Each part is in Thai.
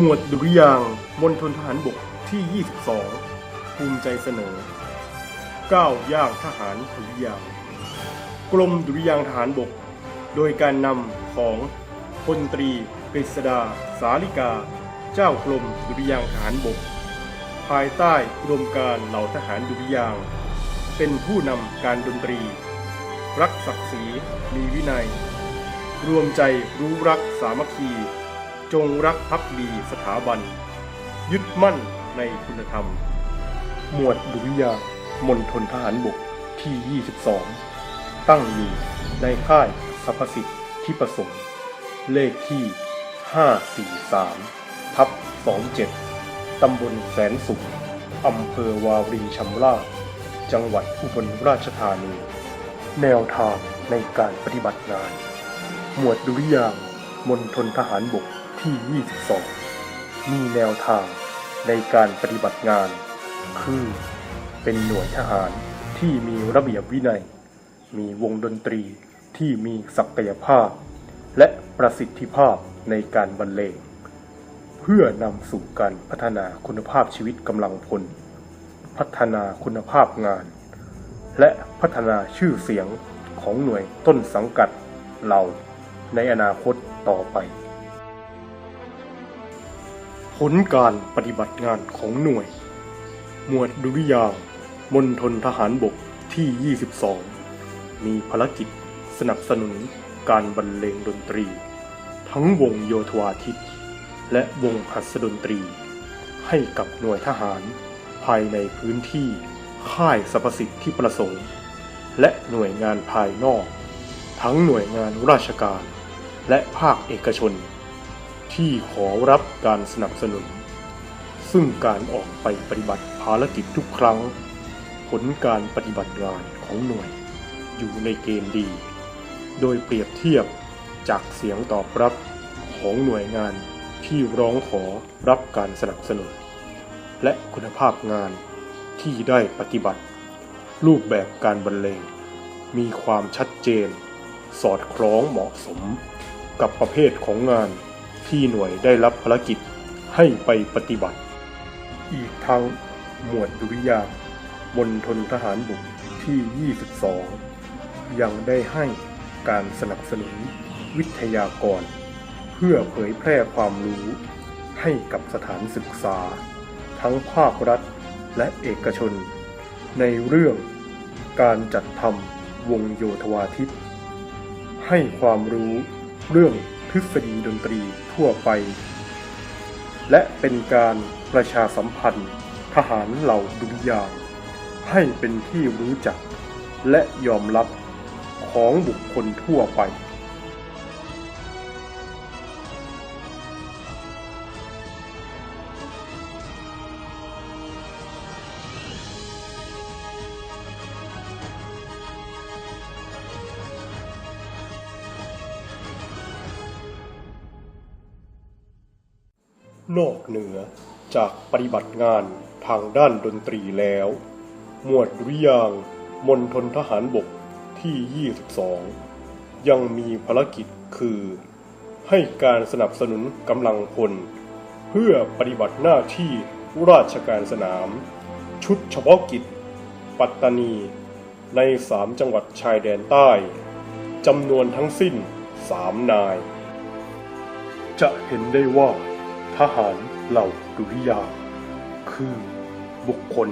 หมวดดุริยางมณฑลทหารบกที่ 22 ภูมิใจเสนอก้าวย่างทหารดุริยางกรมดุริยางทหารบก โดยการนำของพลตรีกฤษดา สาลิกา เจ้ากรมดุริยางทหารบก ภายใต้อุดมการเหล่าทหารดุริยาง เป็นผู้นำการดนตรี รักศักดิ์ศรีมีวินัย รวมใจรู้รักสามัคคี จงรักภักดีสถาบัน ยึดมั่นในคุณธรรม หมวดดุริยางมณฑลทหารบกที่ 22 ตั้งอยู่ในค่ายสรรพสิทธิ์ที่ประสงค์เลขที่ 543 ทับ 27 ตำบลแสนสุข อำเภอวารินชำราบจังหวัดอุบลราชธานี แนวทางในการปฏิบัติงาน หมวดดุริยางมณฑลทหารบก ที่22 มีแนวทางในการปฏิบัติงาน คือเป็นหน่วยทหารที่มีระเบียบวินัย มีวงดนตรีที่มีศักยภาพ และประสิทธิภาพในการบรรเลง เพื่อนำสู่การพัฒนาคุณภาพชีวิตกำลังพล พัฒนาคุณภาพงาน และพัฒนาชื่อเสียงของหน่วยต้นสังกัดเราในอนาคตต่อไป ผลการปฏิบัติงานของหน่วย หมวดดุริยางมณฑลทหารบกที่ 22 มีภารกิจสนับสนุนการบรรเลงดนตรี ทั้งวงโยธวาทิต และวงหัสดนตรี ให้กับหน่วยทหาร ภายในพื้นที่ค่ายสรรพสิทธิ์ที่ประสงค์ และหน่วยงานภายนอก ทั้งหน่วยงานราชการ และภาคเอกชน ที่ขอรับการสนับสนุน ซึ่งการออกไปปฏิบัติภารกิจทุกครั้ง ผลการปฏิบัติงานของหน่วย อยู่ในเกณฑ์ดี โดยเปรียบเทียบจากเสียงตอบรับของหน่วยงานที่ร้องขอรับการสนับสนุน และคุณภาพงานที่ได้ปฏิบัติ รูปแบบการบรรเลง มีความชัดเจน สอดคล้องเหมาะสม กับประเภทของงาน ที่หน่วยได้รับภารกิจให้ไปปฏิบัติ อีกทั้งหมวดดุริยางค์มณฑลทหารบกที่ 22 ยังได้ให้การสนับสนุนวิทยากร เพื่อเผยแพร่ความรู้ให้กับสถานศึกษา ทั้งภาครัฐและเอกชน ในเรื่องการจัดทำวงโยธวาทิตให้ความรู้เรื่อง ทฤษฎีดนตรีทั่วไป และเป็นการประชาสัมพันธ์ ทหารเหล่าดุริยางให้เป็นที่รู้จัก และยอมรับของบุคคลทั่วไป นอกเหนือจากปฏิบัติงานทางด้านดนตรีแล้ว หมวดดุริยางมณฑลทหารบกที่ 22 ยังมีภารกิจคือ ให้การสนับสนุนกำลังพล เพื่อปฏิบัติหน้าที่ราชการสนาม ชุดเฉพาะกิจ ปัตตานี ในสามจังหวัดชายแดนใต้จำนวนทั้งสิ้นสามนาย จะเห็นได้ว่า ทหารเหล่าดุริยางคือบุคคล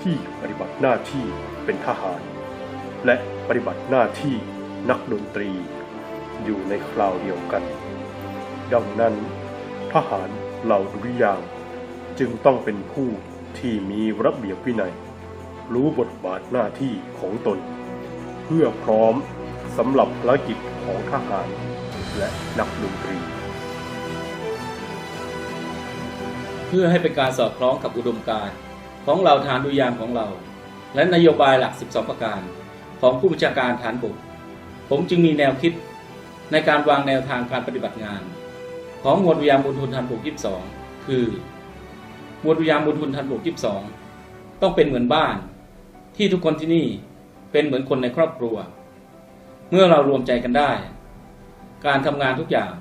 ที่ปฏิบัติหน้าที่เป็นทหาร และปฏิบัติหน้าที่นักดนตรี อยู่ในคราวเดียวกัน ดังนั้น ทหารเหล่าดุริยางจึงต้องเป็นผู้ที่มีระเบียบวินัย รู้บทบาทหน้าที่ของตน เพื่อพร้อมสำหรับภารกิจของทหารและนักดนตรี เพื่อให้เป็นการสอดคล้องกับอุดมการณ์ของเราฐานดุยางของเรา และนโยบายหลัก 12 ประการ ของผู้บัญชาการฐานบกผมจึงมีแนวคิดในการวางแนวทางการปฏิบัติงาน ของหมวดดุริยางค์บนทุนฐานบก22 คือ หมวดดุริยางค์บนทุนฐานบก22 ต้องเป็นเหมือนบ้าน ที่ทุกคนที่นี่เป็นเหมือนคนในครอบครัว เมื่อเรารวมใจกันได้ การทำงานทุกอย่าง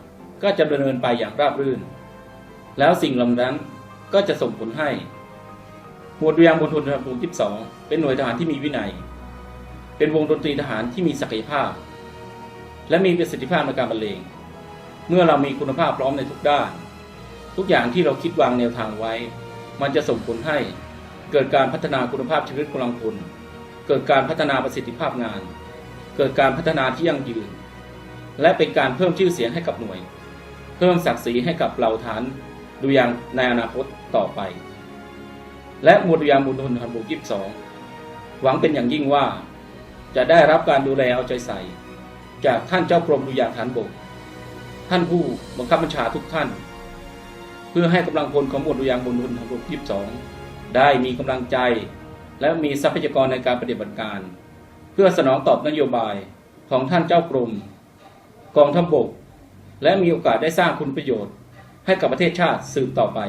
ก็จะดำเนินไปอย่างราบรื่น แล้วสิ่งเหล่านั้น ก็จะส่งผลให้ หมวดดุริยางค์มณฑลทหารบกที่2เป็นหน่วยทหารที่มีวินัย เป็นวงดนตรีทหารที่มีศักยภาพ และมีประสิทธิภาพในการบรรเลง เมื่อเรามีคุณภาพพร้อมในทุกด้าน ทุกอย่างที่เราคิดวางแนวทางไว้ มันจะส่งผลให้เกิดการพัฒนาคุณภาพชีวิตกำลังพลเกิดการพัฒนาประสิทธิภาพงาน เกิดการพัฒนาที่ยั่งยืน และเป็นการเพิ่มชื่อเสียงให้กับหน่วย เพิ่มศักดิ์ศรีให้กับเหล่าฐาน ดุริยางในอนาคตต่อไป และหมวดดุริยางค์มณฑลทหารบกที่2หวังเป็นอย่างยิ่งว่า จะได้รับการดูแลเอาใจใส่ จากท่านเจ้ากรมดุริยางฐานบก ท่านผู้บังคับบัญชาทุกท่าน เพื่อให้กำลังพลของหมวดดุริยางค์มณฑลทหารบกที่2ได้มีกำลังใจ และมีทรัพยากรในการปฏิบัติการ เพื่อสนองตอบนโยบายของท่านเจ้ากรมกองทัพบก และมีโอกาสได้สร้างคุณประโยชน์ ให้กับประเทศชาติสืบต่อไป